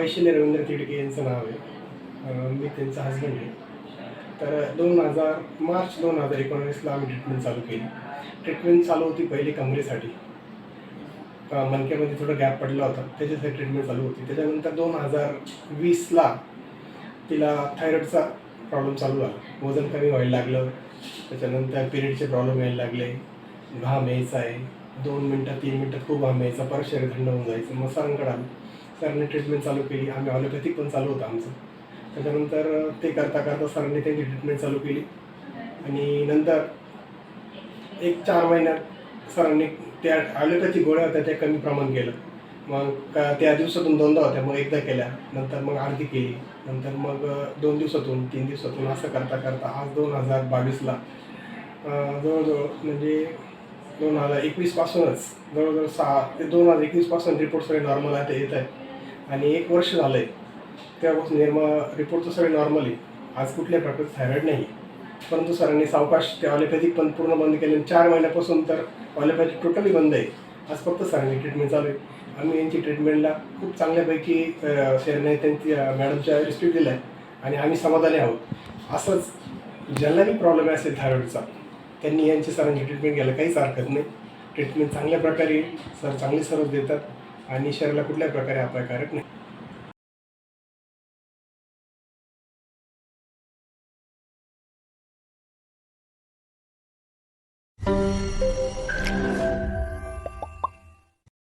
वैशिल्य रवींद्र तिडके यांचं नाव आहे. मी त्यांचा हजबंड आहे. तर दोन हजार मार्च दोन हजार एकोणावीसला आम्ही ट्रीटमेंट चालू केली. ट्रीटमेंट चालू होती पहिली कमरेसाठी. मनक्यामध्ये थोडं थोडा गॅप पडला होता. त्याच्यासाठी ट्रीटमेंट चालू होती. त्याच्यानंतर दोन हजार वीसला तिला थायरॉईडचा प्रॉब्लेम चालू झाला. वजन कमी व्हायला लागलं. त्याच्यानंतर पिरियडचे प्रॉब्लेम यायला लागले. घाम यायचा आहे. दोन मिनटं तीन मिनटं खूप घाम यायचा परत शरीर थंड होऊन जायचं. मग सरांकडे आलो. सरांनी ट्रीटमेंट चालू केली. आम्ही ऑलोपॅथिक पण चालू होतं आमचं. त्याच्यानंतर ते करता करता सरांनी त्यांची ट्रीटमेंट चालू केली. आणि नंतर एक चार महिन्यात सरांनी त्या ऑलोपॅथिक गोळ्या होत्या त्या कमी प्रमाण केलं मग का त्या दिवसातून दोनदा होत्या. मग एकदा केल्या. नंतर मग अर्धी केली. नंतर मग दोन दिवसातून तीन दिवसातून असं करता करता आज दोन हजार बावीसला जवळजवळ म्हणजे दोन हजार एकवीसपासूनच जवळजवळ सहा ते दोन हजार एकवीसपासून रिपोर्ट सगळे नॉर्मल आहे ते येत आहे आणि एक वर्ष झालं आहे तेव्हापासून निर्मा रिपोर्ट तर सगळे नॉर्मल आहे. आज कुठल्या प्रकारचं थायरॉईड नाही. परंतु सरांनी सावकाश ते ऑलिपॅथिक पण पूर्ण बंद केले आणि चार महिन्यापासून तर ऑलिपॅथिक टोटली बंद आहे. आज फक्त सरांनी ट्रीटमेंट चालू आहे. आम्ही यांची ट्रीटमेंटला खूप चांगल्यापैकी सरने त्यांची मॅडमच्या रिस्पेक्ट दिला आहे आणि आम्ही समाधानी आहोत. असंच ज्यांनाही प्रॉब्लेम असेल थायरॉईडचा त्यांनी यांची सरांची ट्रीटमेंट घ्यायला काहीच हरकत नाही. ट्रीटमेंट चांगल्या प्रकारे सर चांगली सर्व देतात आणि शरीराला कुठल्या प्रकारे अपायकारक नाही.